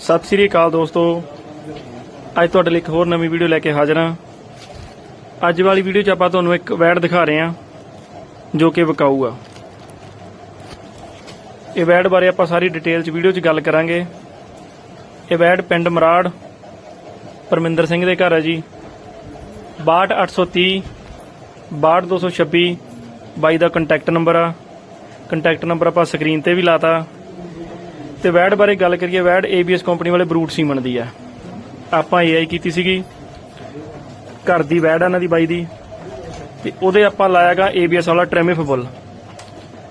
ਸਤਿ ਸ੍ਰੀ ਅਕਾਲ ਦੋਸਤੋ। ਅੱਜ ਤੁਹਾਡੇ ਲਈ ਇੱਕ ਹੋਰ ਨਵੀਂ ਵੀਡੀਓ ਲੈ ਕੇ ਹਾਜ਼ਰ ਹਾਂ। ਅੱਜ ਵਾਲੀ ਵੀਡੀਓ 'ਚ ਆਪਾਂ ਤੁਹਾਨੂੰ ਇੱਕ ਵੈੜ ਦਿਖਾ ਰਹੇ ਹਾਂ, ਜੋ ਕਿ ਵਿਕਾਊ ਆ। ਇਹ ਵੈੜ ਬਾਰੇ ਆਪਾਂ ਸਾਰੀ ਡਿਟੇਲ 'ਚ ਵੀਡੀਓ 'ਚ ਗੱਲ ਕਰਾਂਗੇ। ਇਹ ਵੈੜ ਪਿੰਡ ਮਰਾੜ, ਪਰਮਿੰਦਰ ਸਿੰਘ ਦੇ ਘਰ ਹੈ ਜੀ। 62830 62226 ਬਾਈ ਦਾ ਕੰਟੈਕਟ ਨੰਬਰ ਆ। ਕੰਟੈਕਟ ਨੰਬਰ ਆਪਾਂ ਸਕਰੀਨ ਤੇ ਵੀ ਲਾਤਾ। ਤੇ ਵੈਡ ਬਾਰੇ ਗੱਲ ਕਰੀਏ, ਵੈਡ ABS ਕੰਪਨੀ ਵਾਲੇ ਬਰੂਟ ਸੀਮਨ ਦੀ ਆ ਆਪਾਂ AI ਕੀਤੀ ਸੀਗੀ। ਘਰ ਦੀ ਵੈਡ ਆ ਇਹਨਾਂ ਦੀ ਬਾਈ ਦੀ। ਤੇ ਉਹਦੇ ਆਪਾਂ ਲਾਇਆਗਾ ABS ਵਾਲਾ ਟ੍ਰਿਮਿਫ ਬੁੱਲ।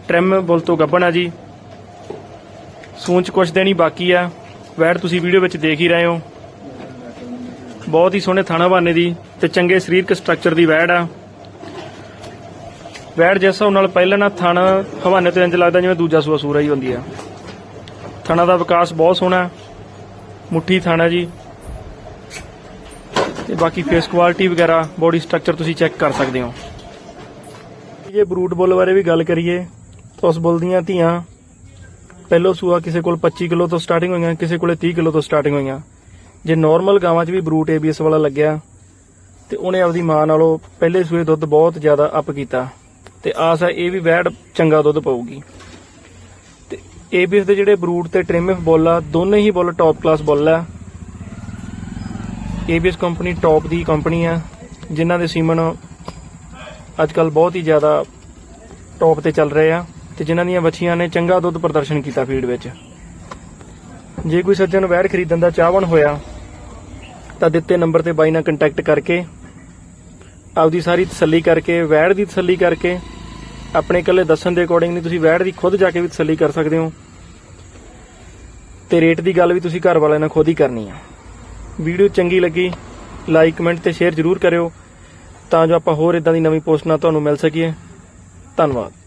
ਟ੍ਰਿਮ ਬੁੱਲ ਤੋਂ ਗੱਬਣ ਆ ਜੀ। ਸੂੰਚ ਕੁਛ ਦੇਣੀ ਬਾਕੀ ਆ। ਵੈਡ ਤੁਸੀਂ ਵੀਡੀਓ ਵਿੱਚ ਦੇਖ ਹੀ ਰਹੇ ਹੋ। ਬਹੁਤ ਹੀ ਸੋਹਣੇ ਥਾਣਾ ਬਾਨੇ ਦੀ ਤੇ ਚੰਗੇ ਸਰੀਰਕ ਸਟਰਕਚਰ ਦੀ ਵੈੜ ਆ। ਵੈੜ ਜਿਸ ਹਿਸਾਬ ਨਾਲ ਪਹਿਲਾਂ ਨਾ ਥਣ ਹਵਾਨੇ ਤੋਂ ਇੰਜ ਲੱਗਦਾ ਜਿਵੇਂ ਦੂਜਾ ਸੂਆ ਸੂਰਾ ਹੀ ਹੁੰਦੀ ਆ। ਥਣਾ ਦਾ ਵਿਕਾਸ ਬਹੁਤ ਸੋਹਣਾ ਹੈ। ਮੁੱਠੀ ਥਾਣਾ ਜੀ। ਤੇ ਬਾਕੀ ਫੇਸ ਕੁਆਲਿਟੀ ਵਗੈਰਾ ਬੋਡੀ ਸਟਰਕਚਰ ਤੁਸੀਂ ਚੈੱਕ ਕਰ ਸਕਦੇ ਹੋ। ਜੇ ਬਰੂਟ ਬੁੱਲ ਬਾਰੇ ਵੀ ਗੱਲ ਕਰੀਏ, ਤਾਂ ਉਸ ਬੁੱਲ ਦੀਆਂ ਧੀਆਂ ਪਹਿਲੋ ਸੂਆ ਕਿਸੇ ਕੋਲ 25 ਕਿਲੋ ਤੋਂ ਸਟਾਰਟਿੰਗ ਹੋਈਆਂ, ਕਿਸੇ ਕੋਲੇ 30 ਕਿਲੋ ਤੋਂ ਸਟਾਰਟਿੰਗ ਹੋਈਆਂ। ਜੇ ਨਾਰਮਲ ਗਾਵਾਂ 'ਚ ਵੀ ਬਰੂਟ ABS ਵਾਲਾ ਲੱਗਿਆ, ਤੇ ਉਹਨੇ ਆਪਦੀ ਮਾਂ ਨਾਲੋਂ ਪਹਿਲੇ ਸੂਏ ਦੁੱਧ ਬਹੁਤ ਜ਼ਿਆਦਾ ਅਪ ਕੀਤਾ। ਤੇ ਆਸ ਹੈ ਇਹ ਵੀ ਵੈੜ ਚੰਗਾ ਦੁੱਧ ਪਾਊਗੀ। ਤੇ ABS ਦੇ ਜਿਹੜੇ ਬਰੂਟ ਤੇ ਟ੍ਰਿਮਿਫ ਬੁੱਲ ਆ, ਦੋਨੇ ਹੀ ਬੁੱਲ ਟੌਪ ਕਲਾਸ ਬੁੱਲ ਆ। ABS ਕੰਪਨੀ ਟੌਪ ਦੀ ਕੰਪਨੀ ਆ, ਜਿਨ੍ਹਾਂ ਦੇ ਸੀਮਨ ਅੱਜ ਕੱਲ ਬਹੁਤ ਹੀ ਜ਼ਿਆਦਾ ਟੌਪ ਤੇ ਚੱਲ ਰਹੇ ਆ ਤੇ ਜਿਨ੍ਹਾਂ ਦੀਆਂ ਬੱਚੀਆਂ ਨੇ ਚੰਗਾ ਦੁੱਧ ਪ੍ਰਦਰਸ਼ਨ ਕੀਤਾ ਫੀਡ ਵਿੱਚ। ਜੇ ਕੋਈ ਸੱਜਣ ਵੈਰ ਖਰੀਦਣ ਦਾ ਚਾਹਵਣ ਹੋਇਆ, ਤਾਂ ਦਿੱਤੇ ਨੰਬਰ ਤੇ ਬਾਈ ਨਾਲ ਕੰਟੈਕਟ ਕਰਕੇ, ਆਪਦੀ ਸਾਰੀ ਤਸੱਲੀ ਕਰਕੇ, ਵੈੜ ਦੀ ਤਸੱਲੀ ਕਰਕੇ ਆਪਣੇ ਇਕੱਲੇ ਦੱਸਣ ਦੇ ਅਕੋਰਡਿੰਗ ਨਹੀਂ, ਤੁਸੀਂ ਵੈੜ ਦੀ ਖੁਦ ਜਾ ਕੇ ਵੀ ਤਸੱਲੀ ਕਰ ਸਕਦੇ ਹੋ। ਤੇ ਰੇਟ ਦੀ ਗੱਲ ਵੀ ਤੁਸੀਂ ਘਰ ਵਾਲਿਆਂ ਨਾਲ ਖੁਦ ਹੀ ਕਰਨੀ ਆ। ਵੀਡੀਓ ਚੰਗੀ ਲੱਗੀ ਲਾਈਕ ਕਮੈਂਟ ਤੇ ਸ਼ੇਅਰ ਜ਼ਰੂਰ ਕਰਿਓ। ਤਾਂ ਜੋ ਆਪਾਂ ਹੋਰ ਇਦਾਂ ਦੀ ਨਵੀਂ ਪੋਸਟ ਨਾਲ ਤੁਹਾਨੂੰ ਮਿਲ ਸਕੀਏ। ਧੰਨਵਾਦ।